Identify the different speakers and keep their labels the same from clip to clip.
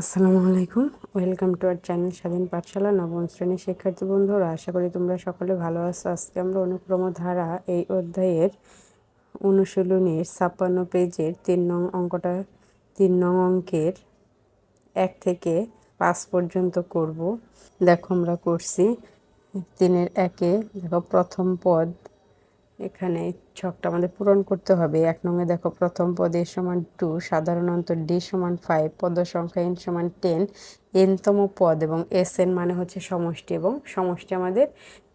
Speaker 1: আসসালামু আলাইকুম। Welcome to R channel স্বাধীন পাঠশালা, নবম শ্রেণির শিক্ষার্থী বন্ধুরা। আশা করি তোমরা সকলে ভালো আছো। আজকে আমরা অনুক্রম ধারা এই অধ্যায়ের অনুশীলনীর ছাপ্পান্ন পেজের তিন নং অঙ্কটা, তিন নং অঙ্কের এক থেকে পাঁচ পর্যন্ত করব। দেখো আমরা করছি তিনের একে, দেখো প্রথম পদ এখানে ছকটা আমাদের পূরণ করতে হবে। এক নঙ্গে দেখো প্রথম পদে সমান টু সাধারণত ডি সমান ফাইভ, পদ সংখ্যা এন সমান টেন। এনতম পদ এবং এস এন মানে হচ্ছে সমষ্টি এবং সমষ্টি আমাদের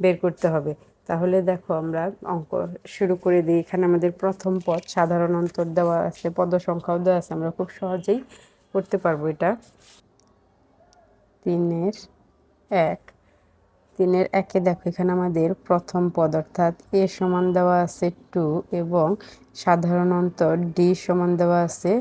Speaker 1: বের করতে হবে। তাহলে দেখো আমরা অঙ্ক শুরু করে দিই। এখানে আমাদের প্রথম পদ, সাধারণ অন্তর দেওয়া আছে, পদ সংখ্যাও দেওয়া আছে। আমরা খুব সহজেই করতে পারব এটা। তিনের এক তিনের একে দেখো, এখানে আমাদের প্রথম পদ অর্থাৎ এ সমান দেওয়া আছে টু এবং সাধারণত ডি সমান দেওয়া আছে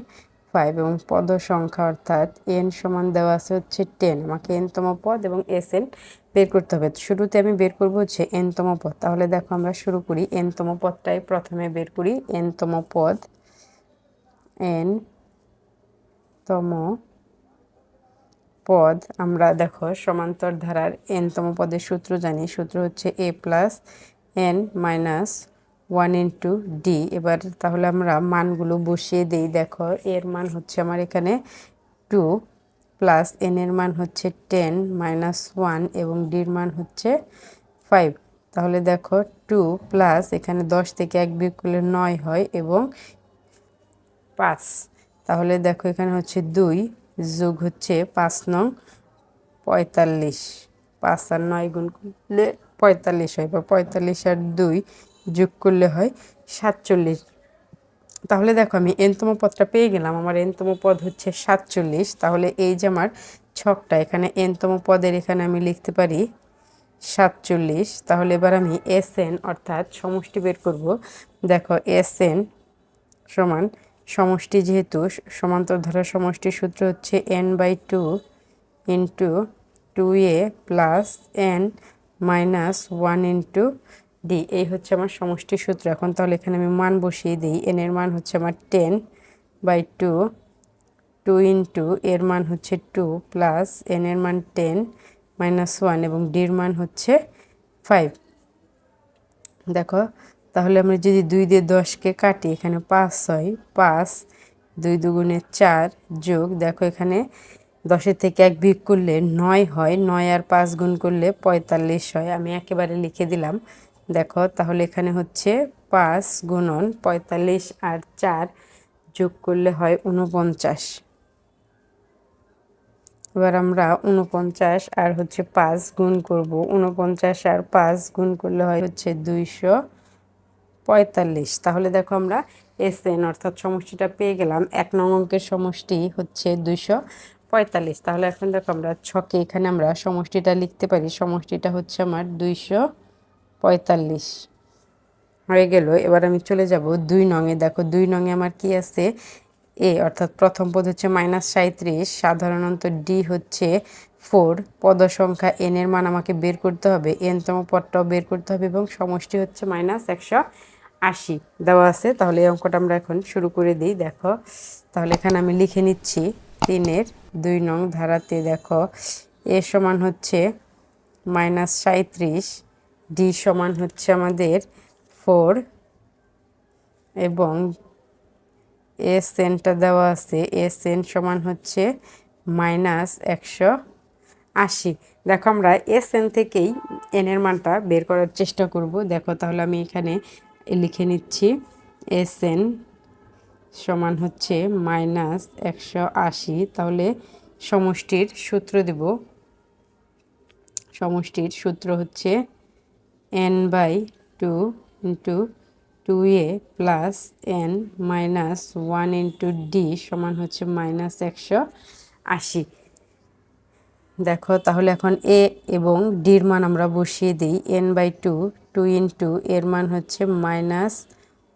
Speaker 1: ফাইভ এবং পদ সংখ্যা অর্থাৎ এন সমান দেওয়া আছে হচ্ছে টেন আমাকে এনতম পদ এবং এস এন বের করতে হবে। শুরুতে আমি বের করব হচ্ছে এনতম পদ। তাহলে দেখো আমরা শুরু করি এনতম পদটাই প্রথমে বের করি এনতম পদ এন তম পদ আমরা দেখো সমান্তর ধারার এনতম পদের সূত্র জানি। সূত্র হচ্ছে A plus N minus one into D এবার তাহলে আমরা মানগুলো বসিয়ে দিই। দেখো এর মান হচ্ছে আমার এখানে টু প্লাস এনের মান হচ্ছে টেন মাইনাস ওয়ান এবং ডির মান হচ্ছে ফাইভ তাহলে দেখো টু প্লাস এখানে দশ থেকে এক বিয়োগ করলে নয় হয় এবং পাঁচ। তাহলে দেখো এখানে হচ্ছে দুই যোগ হচ্ছে পাঁচ নং পঁয়তাল্লিশ। পাঁচ আর নয় গুণ করলে পঁয়তাল্লিশ হয়, বা পঁয়তাল্লিশ আর দুই যোগ করলে হয় সাতচল্লিশ। তাহলে দেখো, আমি এনতম পদটা পেয়ে গেলাম, আমার এনতম পদ হচ্ছে সাতচল্লিশ। তাহলে এই যে আমার ছকটা, এখানে এনতম পদের এখানে আমি লিখতে পারি সাতচল্লিশ। তাহলে এবার আমি এস এন অর্থাৎ সমষ্টি বের করব। দেখো এস এন সমান সমষ্টি যেহেতু সমান্তর ধারা সমষ্টির সূত্র হচ্ছে N by two into two A plus N minus one into D এই হচ্ছে আমার সমষ্টি সূত্র। এখন তাহলে এখানে আমি মান বসিয়ে দিই। এন এর মান হচ্ছে আমার ten by two two into এর মান হচ্ছে টু প্লাস এন এর মান টেন মাইনাস ওয়ান এবং ডির মান হচ্ছে ফাইভ দেখো তাহলে আমরা যদি দুই দিয়ে দশকে কাটি, এখানে পাঁচ হয় পাঁচ, দুই দুগুণে চার যোগ, দেখো এখানে দশের থেকে এক বিয়োগ করলে নয় হয়, নয় আর পাঁচ গুণ করলে পঁয়তাল্লিশ হয়, আমি একেবারে লিখে দিলাম। দেখো, তাহলে এখানে হচ্ছে পাঁচ গুণন পঁয়তাল্লিশ আর চার যোগ করলে হয় উনপঞ্চাশ এবার আমরা উনপঞ্চাশ আর হচ্ছে পাঁচ গুণ করব উনপঞ্চাশ আর পাঁচ গুণ করলে হয় হচ্ছে দুইশো পঁয়তাল্লিশ। তাহলে দেখো আমরা এস এন অর্থাৎ সমষ্টিটা পেয়ে গেলাম। এক নং অঙ্কের সমষ্টি হচ্ছে দুইশো পঁয়তাল্লিশ। তাহলে এখন দেখো আমরা ছকে এখানে আমরা সমষ্টিটা লিখতে পারি। সমষ্টিটা হচ্ছে আমার দুইশো পঁয়তাল্লিশ। হয়ে গেল। এবার আমি চলে যাব দুই নঙে। দেখো দুই নঙে আমার কি আছে? এ অর্থাৎ প্রথম পদ হচ্ছে মাইনাস সাঁত্রিশ সাধারণত ডি হচ্ছে ফোর। পদ সংখ্যা এন এর মান আমাকে বের করতে হবে। এনতম পদটাও বের করতে হবে এবং সমষ্টি হচ্ছে মাইনাস একশো আশি দেওয়া আছে, তাহলে এই অঙ্কটা আমরা এখন শুরু করে দিই, দেখো। তাহলে এখানে আমি লিখে নিচ্ছি, তিনের দুই নং ধারাতে দেখো, এ সমান হচ্ছে মাইনাস সাঁত্রিশ ডি সমান হচ্ছে আমাদের ফোর, এবং এস এনটা দেওয়া আছে এস এন সমান হচ্ছে মাইনাস একশো আশি। দেখো আমরা এস এন থেকেই এনের মানটা বের করার চেষ্টা করব, দেখো তাহলে আমি এখানে লিখে নিচ্ছি এস এন সমান হচ্ছে মাইনাস একশো আশি, তাহলে সমষ্টির সূত্র দেব। সমষ্টির সূত্র হচ্ছে N by two into two A plus N minus one into D সমান হচ্ছে মাইনাস একশো আশি। দেখো, তাহলে এখন এ এবং ডির মান আমরা বসিয়ে দিই। N by two two into এর মান হচ্ছে মাইনাস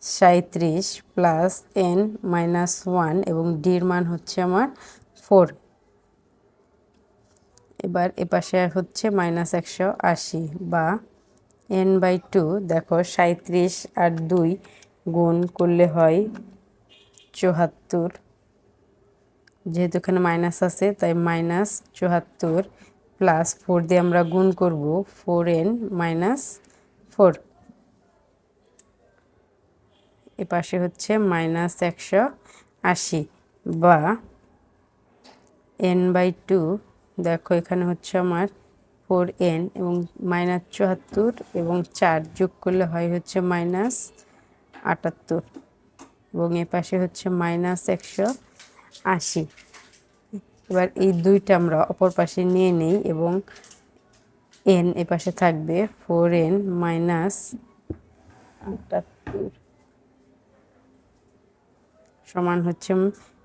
Speaker 1: সাঁত্রিশ প্লাস এন মাইনাস ওয়ান এবং ডির মান হচ্ছে আমার ফোর এবার এপাশে হচ্ছে মাইনাস একশো আশি বা এন বাই টু দেখো সাঁত্রিশ আর দুই গুণ করলে হয় চুয়াত্তর। যেহেতু এখানে মাইনাস আছে, তাই মাইনাস চুয়াত্তর প্লাস ফোর দিয়ে আমরা গুণ করব ফোর এন মাইনাস ফোর এ পাশে হচ্ছে মাইনাস একশো আশি বা এন বাই টু দেখো এখানে হচ্ছে আমার ফোর এন এবং মাইনাস চুয়াত্তর এবং চার যোগ করলে হয় হচ্ছে মাইনাস আটাত্তর এবং এ পাশে হচ্ছে মাইনাস একশো আশি এবার এই দুইটা আমরা অপর পাশে নিয়ে নেই এবং এন এ পাশে থাকবে ফোর এন মাইনাস আটাত্তর সমান হচ্ছে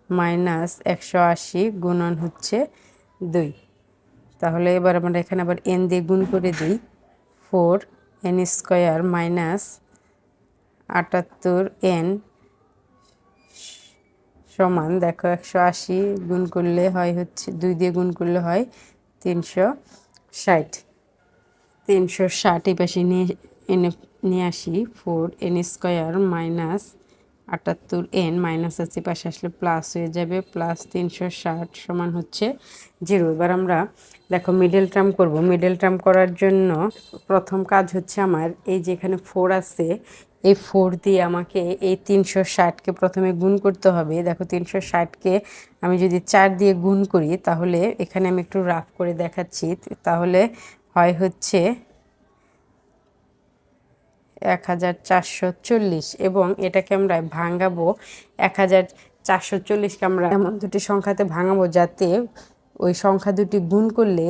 Speaker 1: মাইনাস একশো আশি গুণন হচ্ছে দুই। তাহলে এবার আমরা এখানে আবার এন দিয়ে গুণ করে দিই। ফোর এন স্কোয়ার মাইনাস আটাত্তর এন সমান। দেখো, একশো আশি গুণ করলে হয় হচ্ছে, দুই দিয়ে গুণ করলে হয় তিনশো ষাট। তিনশো ষাট এই পাশে নিয়ে, এনে, নিয়ে আসি। ফোর এন স্কোয়ার মাইনাস আটাত্তর এন মাইনাস আছে পাশে আসলে প্লাস হয়ে যাবে, প্লাস তিনশো ষাট সমান হচ্ছে জিরো। এবার আমরা, দেখো মিডল টার্ম করব। মিডল টার্ম করার জন্য প্রথম কাজ হচ্ছে আমার, এই যে এখানে ফোর আছে এই ফোর দিয়ে আমাকে এই তিনশো ষাটকে প্রথমে গুণ করতে হবে। দেখো তিনশো ষাটকে আমি যদি চার দিয়ে গুণ করি, তাহলে এখানে আমি একটু রাফ করে দেখাচ্ছি। তাহলে হয় হচ্ছে এক হাজার চারশো চল্লিশ এবং এটাকে আমরা ভাঙাবো এক হাজার চারশো চল্লিশকে আমরা এমন দুটি সংখ্যাতে ভাঙাবো যাতে ওই সংখ্যা দুটি গুণ করলে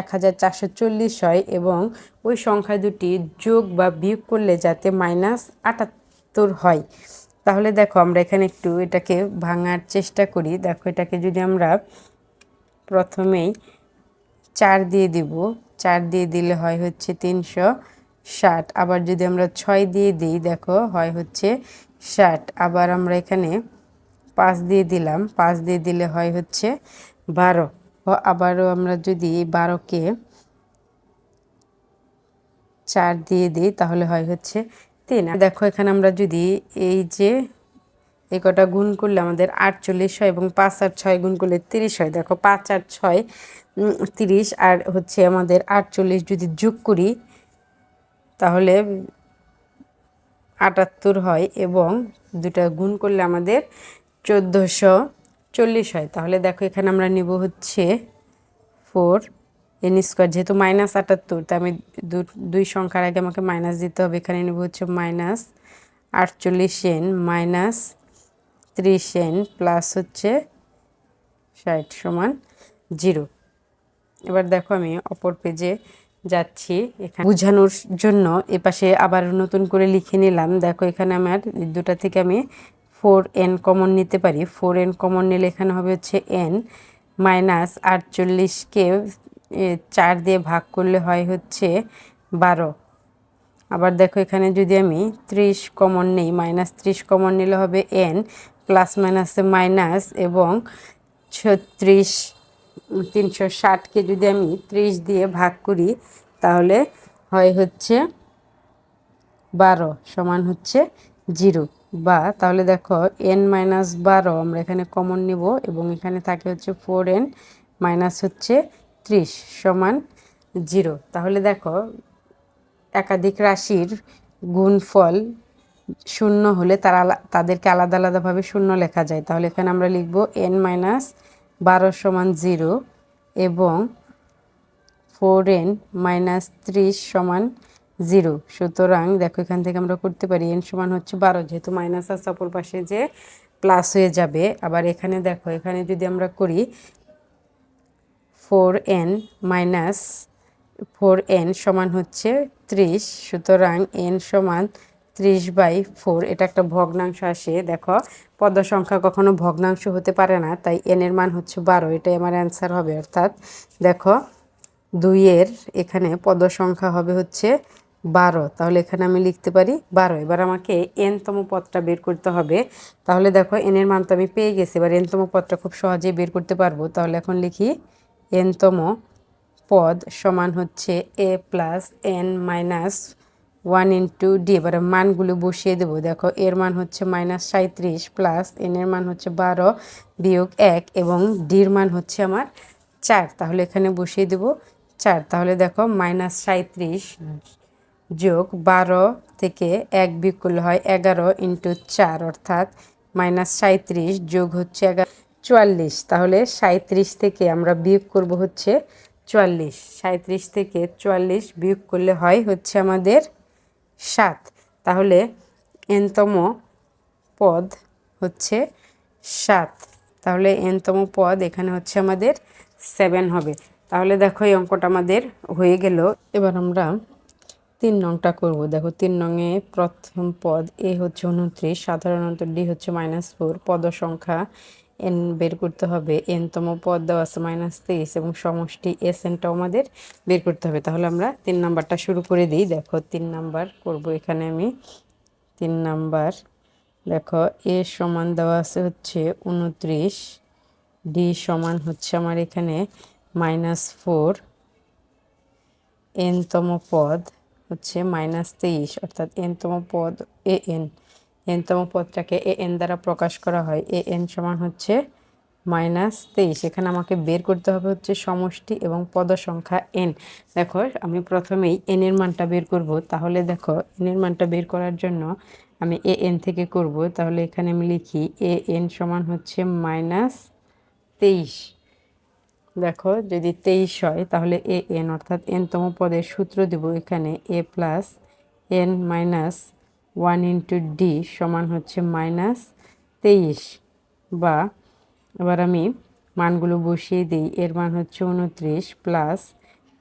Speaker 1: এক হাজার চারশো চল্লিশ হয় এবং ওই সংখ্যা দুটি যোগ বা বিয়োগ করলে যাতে মাইনাস আটাত্তর হয়। তাহলে দেখো আমরা এখানে একটু এটাকে ভাঙার চেষ্টা করি। দেখো এটাকে যদি আমরা প্রথমেই চার দিয়ে দিব, চার দিয়ে দিলে হয় হচ্ছে তিনশো ষাট। আবার যদি আমরা ছয় দিয়ে দিই, দেখো হয় হচ্ছে ষাট। আবার আমরা এখানে পাঁচ দিয়ে দিলাম, পাঁচ দিয়ে দিলে হয় হচ্ছে বারো। আবারও আমরা যদি বারোকে চার দিয়ে দিই, তাহলে হয় হচ্ছে তিন। দেখো, এখানে আমরা যদি এই যে এই কটা গুণ করলে আমাদের আটচল্লিশ হয় এবং পাঁচ আর ছয় গুণ করলে তিরিশ হয়। দেখো, পাঁচ আর ছয় তিরিশ, আর হচ্ছে আমাদের আটচল্লিশ যদি যোগ করি, তাহলে আটাত্তর হয় এবং দুটা গুণ করলে আমাদের চোদ্দোশো চল্লিশ হয়। তাহলে দেখো এখানে আমরা নেব হচ্ছে ফোর এন স্কোয়ার যেহেতু মাইনাস আটাত্তর তা আমি দুই সংখ্যার আগে আমাকে মাইনাস দিতে হবে। এখানে নেব হচ্ছে মাইনাস আটচল্লিশ এন মাইনাস ত্রিশ এন প্লাস হচ্ছে ষাট সমান জিরো এবার দেখো আমি অপর পেজে যাচ্ছি। এখানে বোঝানোর জন্য এপাশে আবার নতুন করে লিখে নিলাম। দেখো এখানে আমার দুটা থেকে আমি ফোর এন কমন নিতে পারি। ফোর এন কমন নিলে এখানে হবে হচ্ছে এন মাইনাস আটচল্লিশকে চার দিয়ে ভাগ করলে হয় হচ্ছে বারো। আবার দেখো এখানে যদি আমি ত্রিশ কমন নেই, মাইনাস ত্রিশ কমন নিলে হবে এন, প্লাস মাইনাসে মাইনাস এবং ছত্রিশ, তিনশো ষাটকে যদি আমি ত্রিশ দিয়ে ভাগ করি, তাহলে হয় হচ্ছে বারো সমান হচ্ছে জিরো। বা তাহলে দেখো এন মাইনাস বারো আমরা এখানে কমন নেব এবং এখানে থাকে হচ্ছে ফোর এন মাইনাস হচ্ছে ত্রিশ সমান জিরো তাহলে দেখো একাধিক রাশির গুণফল শূন্য হলে তারা তাদেরকে আলাদা আলাদাভাবে শূন্য লেখা যায়। তাহলে এখানে আমরা লিখব এন মাইনাস বারো সমান জিরো এবং ফোর এন মাইনাস ত্রিশ সমান জিরো। সুতরাং দেখো, এখান থেকে আমরা করতে পারি এন সমান হচ্ছে বারো, যেহেতু মাইনাস আছে অপর পাশে যে প্লাস হয়ে যাবে। আবার এখানে দেখো, এখানে যদি আমরা করি four n minus four n সমান হচ্ছে ত্রিশ, সুতরাং এন সমান ত্রিশ বাই ফোর এটা একটা ভগ্নাংশ আসে। দেখো, পদ সংখ্যা কখনো ভগ্নাংশ হতে পারে না, তাই এনের মান হচ্ছে বারো, এটাই আমার অ্যান্সার হবে। অর্থাৎ দেখো, দুইয়ের এখানে পদ সংখ্যা হবে হচ্ছে বারো। তাহলে এখানে আমি লিখতে পারি বারো। এবার আমাকে এনতম পদটা বের করতে হবে। তাহলে দেখো এনের মান তো আমি পেয়ে গেছি। এবার এনতম পদটা খুব সহজেই বের করতে পারব। তাহলে এখন লিখি এনতম পদ সমান হচ্ছে a plus n minus one into d এবারে মানগুলো বসিয়ে দেবো। দেখো এর মান হচ্ছে মাইনাস সাঁত্রিশ প্লাস এন এর মান হচ্ছে বারো বিয়োগ এক এবং ডির মান হচ্ছে আমার চার। তাহলে এখানে বসিয়ে দেবো চার। তাহলে দেখো মাইনাস সাঁত্রিশ যোগ বারো থেকে এক বিয়োগ করলে হয় এগারো ইন্টু চার, অর্থাৎ মাইনাস সাঁত্রিশ যোগ হচ্ছে এগারো, চুয়াল্লিশ। তাহলে সাঁত্রিশ থেকে আমরা বিয়োগ করব হচ্ছে চুয়াল্লিশ। সাঁত্রিশ থেকে চুয়াল্লিশ বিয়োগ করলে হয় হচ্ছে আমাদের সাত। তাহলে এনতম পদ হচ্ছে সাত। তাহলে এনতম পদ এখানে হচ্ছে আমাদের সেভেন হবে। তাহলে দেখো এই অঙ্কটা আমাদের হয়ে গেল। এবার আমরা তিন নংটা করব। দেখো, তিন নংয়ে প্রথম পদ এ হচ্ছে উনত্রিশ, সাধারণত ডি হচ্ছে মাইনাস ফোর পদ সংখ্যা এন বের করতে হবে। এনতম পদ দেওয়া আছে মাইনাস তেইশ এবং সমষ্টি এস এনটাও আমাদের বের করতে হবে। তাহলে আমরা তিন নাম্বারটা শুরু করে দিই। দেখো, তিন নাম্বার করব এখানে আমি। তিন নাম্বার, দেখো এ সমান দেওয়া আছে হচ্ছে উনত্রিশ ডি সমান হচ্ছে আমার এখানে মাইনাস ফোর এনতম পদ হচ্ছে মাইনাস তেইশ, অর্থাৎ এনতম পদ এ এন। এনতম পদটাকে এ এন দ্বারা প্রকাশ করা হয়। এ এন সমান হচ্ছে মাইনাস তেইশ। এখানে আমাকে বের করতে হবে হচ্ছে সমষ্টি এবং পদ সংখ্যা এন। দেখো, আমি প্রথমেই এন এর মানটা বের করব। তাহলে দেখো, এন এর মানটা বের করার জন্য আমি এ এন থেকে করব। তাহলে এখানে আমি লিখি এ এন সমান হচ্ছে মাইনাস তেইশ। দেখো, যদি তেইশ হয়, তাহলে এ এন, অর্থাৎ এনতম পদের সূত্র দেব এখানে, a plus n minus one into d সমান হচ্ছে মাইনাস তেইশ। বা এবার আমি মানগুলো বসিয়ে দিই, এর মান হচ্ছে উনত্রিশ প্লাস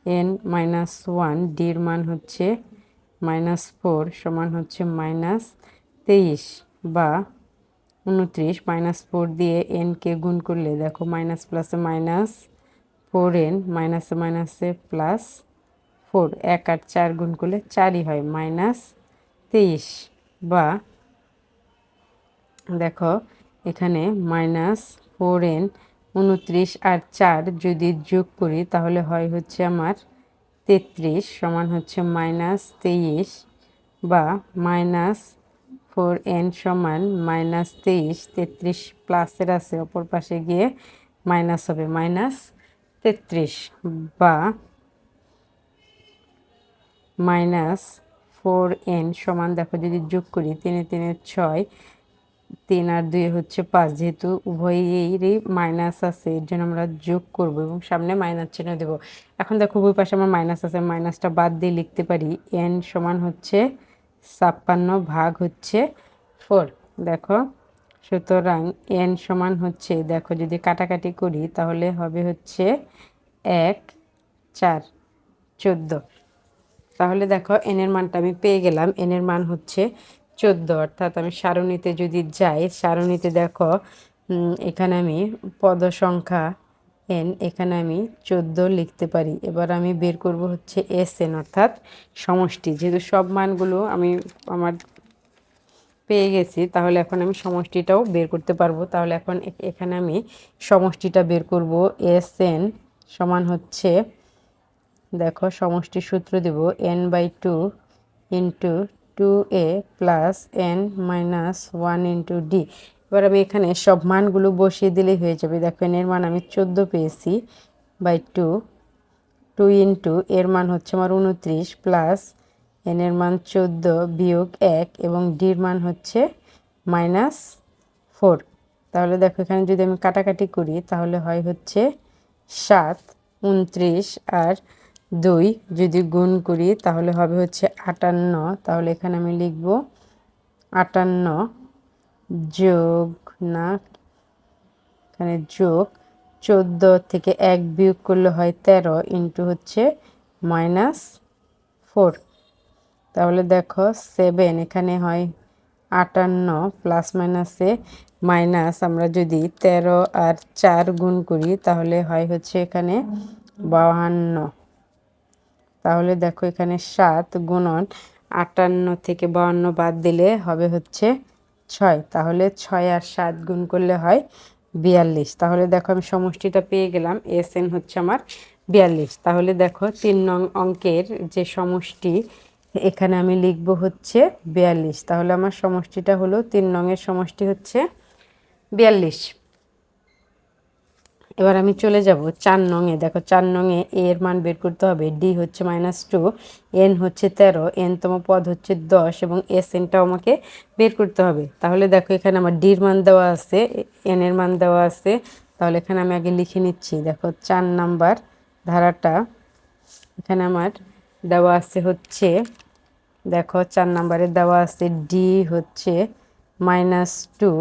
Speaker 1: এন মাইনাস ওয়ান ডির মান হচ্ছে মাইনাস ফোর সমান হচ্ছে মাইনাস তেইশ। বা উনত্রিশ মাইনাস ফোর দিয়ে এনকে গুণ করলে, দেখো, মাইনাস প্লাসে মাইনাস ফোর এন মাইনাসে মাইনাসে প্লাস ফোর, এক আর চার গুণ করলে চারই হয়, মাইনাস তেইশ। বা দেখো, এখানে মাইনাস ফোর এন উনত্রিশ আর চার যদি যোগ করি, তাহলে হয় হচ্ছে আমার তেত্রিশ সমান হচ্ছে মাইনাস তেইশ। বা মাইনাস ফোর এন সমান মাইনাস তেইশ, তেত্রিশ প্লাসের আছে, অপর পাশে গিয়ে মাইনাস হবে, মাইনাস তেত্রিশ বা মাইনাস ফোর এন সমান, দেখো যদি যোগ করি, তিনে তিনে ছয়, তিন আর দুই হচ্ছে পাঁচ, যেহেতু উভয়েরই মাইনাস আছে, এর জন্য আমরা যোগ করব এবং সামনে মাইনাস চিহ্ন দেব। এখন দেখো উভয় পাশে আমার মাইনাস আছে মাইনাসটা বাদ দিয়ে লিখতে পারি, এন সমান হচ্ছে ছাপ্পান্ন ভাগ হচ্ছে ফোর। দেখো সুতরাং এন সমান হচ্ছে, দেখো যদি কাটাকাটি করি তাহলে হবে হচ্ছে এক, চার, চোদ্দ। তাহলে দেখো এনের মানটা আমি পেয়ে গেলাম এনের মান হচ্ছে চোদ্দ। অর্থাৎ আমি সারণীতে যদি যাই, সারণীতে দেখো এখানে আমি পদ সংখ্যা এন এখানে আমি চোদ্দ লিখতে পারি। এবার আমি বের করব হচ্ছে এস এন অর্থাৎ সমষ্টি। যেহেতু সব মানগুলো আমি আমার পেয়ে গেছি, তাহলে এখন আমি সমষ্টিটাও বের করতে পারব। তাহলে এখন এখানে আমি সমষ্টিটা বের করব এস এন সমান হচ্ছে, দেখো সমষ্টি সূত্র দেব, n by two into two a plus n minus one into d. এবার আমি এখানে সব মানগুলো বসিয়ে দিলেই হয়ে যাবে। দেখো এন এর মান আমি চোদ্দ পেয়েছি বাই টু টু ইন্টু, এর মান হচ্ছে আমার উনত্রিশ প্লাস এন এর মান চোদ্দ বিয়োগ এক এবং ডির মান হচ্ছে মাইনাস ফোর। তাহলে দেখো, এখানে যদি আমি কাটাকাটি করি, তাহলে হয় হচ্ছে সাত, উনত্রিশ আর দুই। যদি গুণ করি, তাহলে হবে হচ্ছে আটান্ন। তাহলে এখানে আমি লিখব আটান্ন যোগ না, এখানে যোগ চোদ্দ থেকে এক বিয়োগ করলে হয় তেরো ইন্টু হচ্ছে মাইনাস ফোর। তাহলে দেখো সেভেন এখানে হয় আটান্ন প্লাস মাইনাসে মাইনাস আমরা যদি তেরো আর চার গুণ করি, তাহলে হয় হচ্ছে এখানে বাহান্ন। তাহলে দেখো এখানে সাত গুণন আটান্ন থেকে বাহান্ন বাদ দিলে হবে হচ্ছে ছয়। তাহলে ছয় আর সাত গুণ করলে হয় বিয়াল্লিশ। তাহলে দেখো আমি সমষ্টিটা পেয়ে গেলাম এস এন হচ্ছে আমার বিয়াল্লিশ। তাহলে দেখো তিন নং অঙ্কের যে সমষ্টি এখানে আমি লিখব হচ্ছে বিয়াল্লিশ। তাহলে আমার সমষ্টিটা হলো তিন নঙের সমষ্টি হচ্ছে বিয়াল্লিশ। এবার আমি চলে যাব চার নঙে দেখো চার নঙে এর মান বের করতে হবে। ডি হচ্ছে মাইনাস টু, এন হচ্ছে তেরো এনতম পদ হচ্ছে দশ এবং এস এনটাও আমাকে বের করতে হবে। তাহলে দেখো এখানে আমার ডির মান দেওয়া আছে, এন এর মান দেওয়া আছে। তাহলে এখানে আমি আগে লিখে নিচ্ছি। দেখো চার নাম্বার ধারাটা এখানে আমার দেওয়া আছে হচ্ছে দেখো, চার নাম্বারে দেওয়া আছে ডি হচ্ছে মাইনাস টু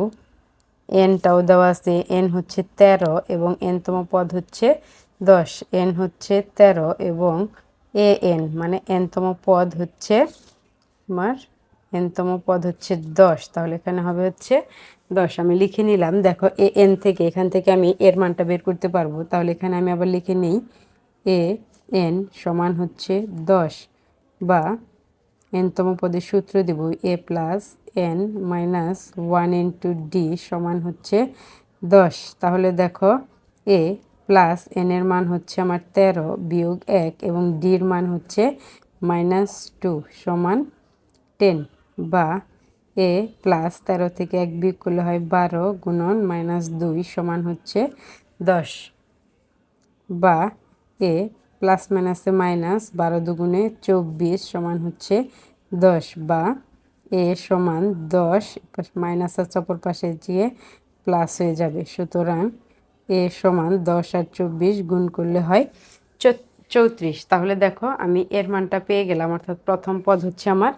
Speaker 1: এনটাও দেওয়া আছে এন হচ্ছে তেরো এবং এনতম পদ হচ্ছে দশ এন হচ্ছে তেরো এবং এ এন মানে এনতম পদ হচ্ছে আমার এনতম পদ হচ্ছে দশ, তাহলে এখানে হবে হচ্ছে দশ। আমি লিখে নিলাম, দেখো, এ এন থেকে, এখান থেকে আমি এর মানটা বের করতে পারব, তাহলে এখানে আমি আবার লিখে নিই, এ এন সমান হচ্ছে দশ বা এনতম পদের সূত্র দেব a plus n minus one into d সমান হচ্ছে দশ। তাহলে দেখো এ প্লাস এন এর মান হচ্ছে আমার তেরো বিয়োগ এক এবং ডির মান হচ্ছে মাইনাস টু সমান টেন বা এ প্লাস তেরো থেকে এক বিয়োগ করলে হয় বারো গুণন মাইনাস দুই সমান হচ্ছে দশ বা এ প্লাস মাইনাসে মাইনাস বারো দুগুণে চব্বিশ সমান হচ্ছে দশ বা এ সমান দশ মাইনাস আর চপর পাশে গিয়ে প্লাস হয়ে যাবে। সুতরাং এ সমান দশ আর চব্বিশ গুণ করলে হয় চৌত্রিশ। তাহলে দেখো আমি এর মানটা পেয়ে গেলাম, অর্থাৎ প্রথম পদ হচ্ছে আমার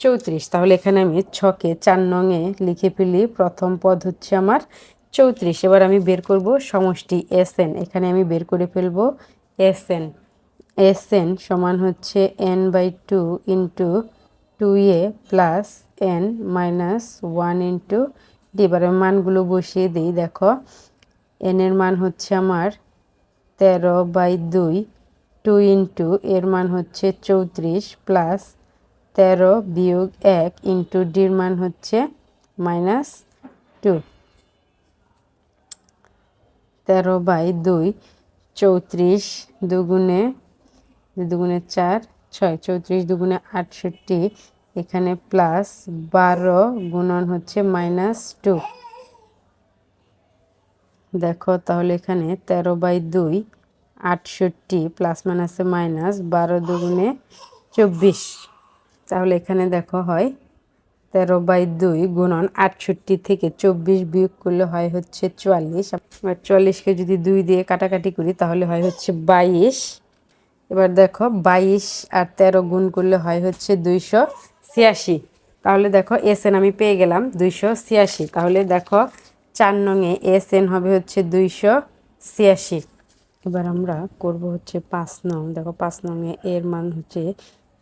Speaker 1: চৌত্রিশ। তাহলে এখানে আমি ছকে চার নঙে লিখে ফেলি, প্রথম পদ হচ্ছে আমার চৌত্রিশ। এবার আমি বের করব সমষ্টি এস এন। এখানে আমি বের করে ফেলব এস এন। এস এন সমান হচ্ছে n by two into two a plus n minus one into d এবারে মানগুলো বসিয়ে দিই, দেখো। এনের মান হচ্ছে আমার তেরো বাই দুই, টু ইন্টু এর মান হচ্ছে চৌত্রিশ প্লাস তেরো বিয়োগ এক ইন্টু ডির মান হচ্ছে মাইনাস টু। তেরো বাই দুই, চৌত্রিশ দুগুণে দুগুণে চার, ছয়, চৌত্রিশ দুগুণে আটষট্টি, এখানে প্লাস বারো গুণন হচ্ছে মাইনাস টু দেখো তাহলে এখানে তেরো বাই দুই, আটষট্টি প্লাস মাইনাসে মাইনাস বারো দুগুণে চব্বিশ। তাহলে এখানে দেখো হয় তেরো বাই দুই গুণন আটষট্টি থেকে চব্বিশ বিয়োগ করলে হয় হচ্ছে চুয়াল্লিশ। চুয়াল্লিশকে যদি দুই দিয়ে কাটাকাটি করি তাহলে হয় হচ্ছে বাইশ। এবার দেখো বাইশ আর তেরো গুণ করলে হয় হচ্ছে দুইশো ছিয়াশি। তাহলে দেখো এস এন আমি পেয়ে গেলাম দুইশো ছিয়াশি। তাহলে দেখো চার নঙে এস এন হবে হচ্ছে দুইশো ছিয়াশি। এবার আমরা করব হচ্ছে পাঁচ নং। দেখো পাঁচ নঙে এর মান হচ্ছে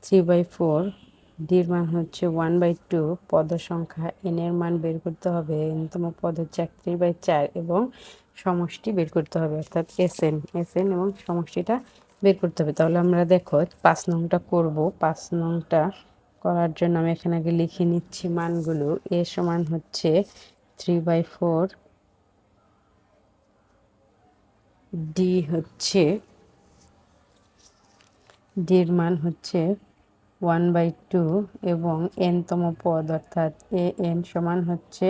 Speaker 1: থ্রি বাই ফোর। ডির মান হচ্ছে ওয়ান বাই টু। পদ সংখ্যা এন এর মান বের করতে হবে। এনতম পদ হচ্ছে একত্রিশ বাই চার এবং সমষ্টি বের করতে হবে, অর্থাৎ এস এন এস এন এবং সমষ্টিটা বের করতে হবে। তাহলে আমরা দেখো পাঁচ নংটা করব। পাঁচ নংটা করার জন্য আমি এখানে আগে লিখে নিচ্ছি মানগুলো। এ সমান হচ্ছে থ্রি বাই ফোর ডি হচ্ছে ডির মান হচ্ছে ওয়ান বাই টু এবং এনতম পদ অর্থাৎ এ এন সমান হচ্ছে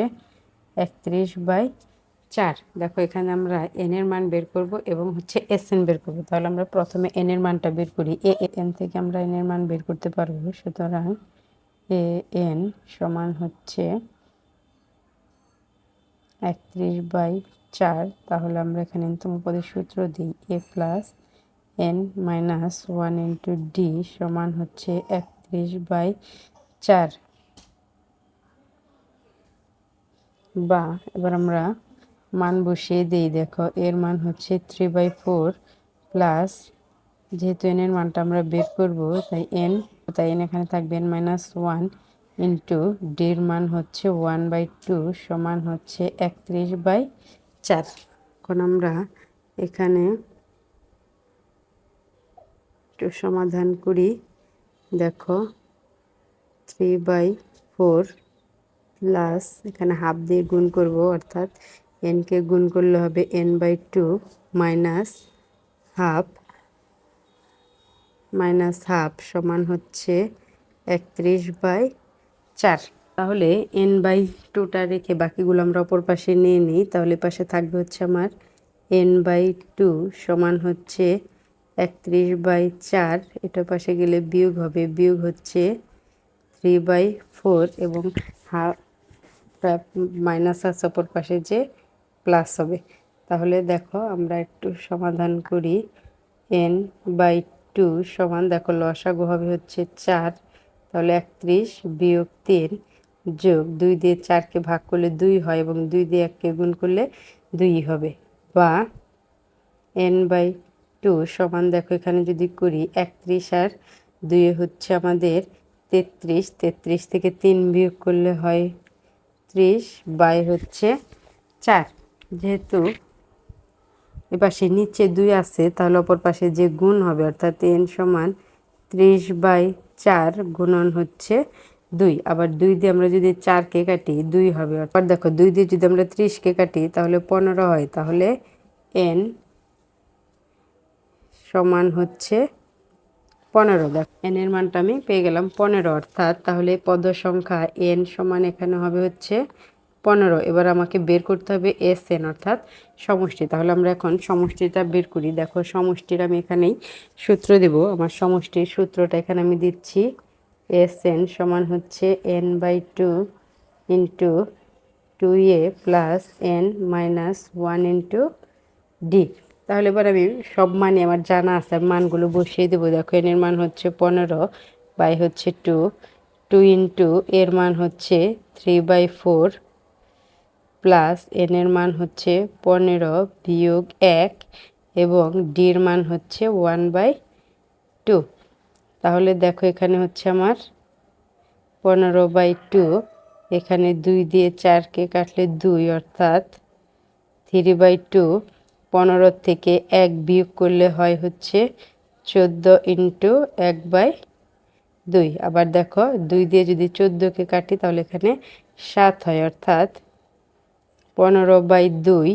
Speaker 1: একত্রিশ বাই চার। দেখো, এখানে আমরা এন এর মান বের করব এবং হচ্ছে এস এন বের করব। তাহলে আমরা প্রথমে এন এর মানটা বের করি। এ এন থেকে আমরা এন এর মান বের করতে পারব। সুতরাং এ এন সমান হচ্ছে একত্রিশ বাই চার। তাহলে আমরা এখানে পদের সূত্র দিই। A plus n minus one into d সমান হচ্ছে একত্রিশ বাই চার। বা, এবার আমরা মান বসিয়ে দিই। দেখো, এর মান হচ্ছে থ্রি বাই ফোর প্লাস যেহেতু এন এর মানটা আমরা বের করব, তাই এন তাই এন এখানে থাকবে এন মাইনাস ওয়ান ইন্টু ডির মান হচ্ছে ওয়ান বাই টু সমান হচ্ছে একত্রিশ বাই চার। এখন আমরা এখানে একটু সমাধান করি। দেখো থ্রি বাই ফোর প্লাস এখানে হাফ দিয়ে গুণ করব, অর্থাৎ এনকে গুণ করলে হবে n by two minus half minus half সমান হচ্ছে একত্রিশ বাই চার। তাহলে এন বাই টুটা রেখে বাকিগুলো আমরা অপর পাশে নিয়ে নিই, তাহলে পাশে থাকবে হচ্ছে আমার এন বাই টু সমান হচ্ছে একত্রিশ বাই চার, এটা পাশে গেলে বিয়োগ হবে, বিয়োগ হচ্ছে থ্রি বাই ফোর এবং হাফ মাইনাস আছে অপর পাশে যে প্লাস হবে। তাহলে দেখো আমরা একটু সমাধান করি। এন বাই টু সমান, দেখো লসাগু হবে হচ্ছে চার। তাহলে একত্রিশ বিয়োগ তিন যোগ দুই দিয়ে চারকে ভাগ করলে দুই হয় এবং দুই দিয়ে এককে গুণ করলে দুই হবে। বা এন বাই টু সমান, দেখো এখানে যদি করি একত্রিশ আর দুয়ে হচ্ছে আমাদের তেত্রিশ। তেত্রিশ থেকে তিন বিয়োগ করলে হয় ত্রিশ, বাই হচ্ছে চার। যেহেতু এপাশে নিচে দুই আছে, তাহলে অপর পাশে যে গুণ হবে, অর্থাৎ এন সমান ত্রিশ বাই চার গুণন হচ্ছে দুই। আবার দুই দিয়ে আমরা যদি চারকে কাটি, দুই হবে। অর্থাৎ দেখো, দুই দিয়ে যদি আমরা ত্রিশকে কাটি, তাহলে পনেরো হয়। তাহলে এন সমান হচ্ছে পনেরো। দেখ, এন এর মানটা আমি পেয়ে গেলাম পনেরো। অর্থাৎ তাহলে পদ সংখ্যা এন সমান এখানে হবে হচ্ছে পনেরো, এবার আমাকে বের করতে হবে এস এন অর্থাৎ সমষ্টি। তাহলে আমরা এখন সমষ্টিটা বের করি। দেখো, সমষ্টির আমি এখানেই সূত্র দেব। আমার সমষ্টির সূত্রটা এখানে আমি দিচ্ছি। এস এন সমান হচ্ছে n by two into two a plus n minus one into d. তাহলে এবার আমি সব মানে আমার জানা আছে মানগুলো বসিয়ে দেবো। দেখো এনের মান হচ্ছে পনেরো, বাই হচ্ছে টু টু ইন্টু এর মান হচ্ছে থ্রি বাই ফোর প্লাস এনের মান হচ্ছে পনেরো বিয়োগ এক এবং ডির মান হচ্ছে ওয়ান বাই টু। তাহলে দেখো এখানে হচ্ছে আমার পনেরো বাই টু। এখানে দুই দিয়ে চারকে কাটলে দুই, অর্থাৎ থ্রি বাই টু পনেরো থেকে এক বিয়োগ করলে হয় হচ্ছে চোদ্দ ইন্টু এক বাই দুই। আবার দেখো দুই দিয়ে যদি চোদ্দোকে কাটি তাহলে এখানে সাত হয়, অর্থাৎ পনেরো বাই দুই,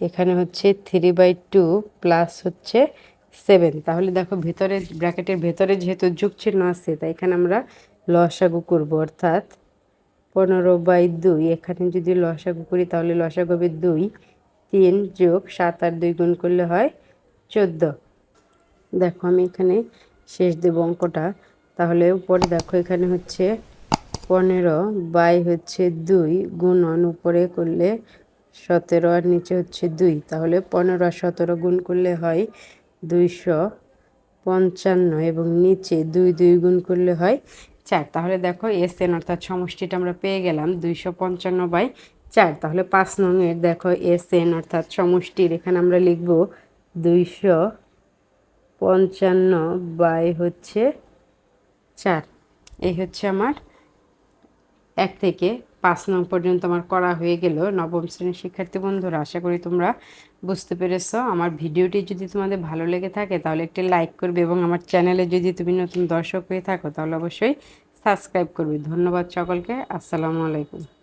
Speaker 1: এখানে হচ্ছে থ্রি বাই টু প্লাস হচ্ছে সেভেন তাহলে দেখো ভেতরে, ব্র্যাকেটের ভেতরে যেহেতু যুগ চিহ্ন আছে, তাই এখানে আমরা লসাগু করব। অর্থাৎ পনেরো বাই দুই, এখানে যদি লসাগু করি তাহলে লসাগু হবে দুই। তিন যোগ সাত আর দুই গুণ করলে হয় চোদ্দ। দেখো আমি এখানে শেষ দেব অঙ্কটা। তাহলে উপরে দেখো এখানে হচ্ছে পনেরো বাই হচ্ছে দুই গুণন উপরে করলে সতেরো আর নিচে হচ্ছে দুই। তাহলে পনেরো আর সতেরো গুণ করলে হয় দুইশো পঞ্চান্ন এবং নিচে দুই দুই গুণ করলে হয় চার। তাহলে দেখো এস এন অর্থাৎ সমষ্টিটা আমরা পেয়ে গেলাম দুইশো পঞ্চান্ন বাই চার। তাহলে পাঁচ নংয়ের দেখো এস এন অর্থাৎ সমষ্টির এখানে আমরা লিখব দুইশো পঞ্চান্ন বাই হচ্ছে চার। এই হচ্ছে আমার এক থেকে পাঁচ নং পর্যন্ত আমার করা হয়ে গেল। নবম শ্রেণির শিক্ষার্থী বন্ধুরা, আশা করি তোমরা বুঝতে পেরেছ। আমার ভিডিওটি যদি তোমাদের ভালো লেগে থাকে, তাহলে একটি লাইক করবে এবং আমার চ্যানেলে যদি তুমি নতুন দর্শক হয়ে থাকো, তাহলে অবশ্যই সাবস্ক্রাইব করবে। ধন্যবাদ সকলকে। আসসালামু আলাইকুম।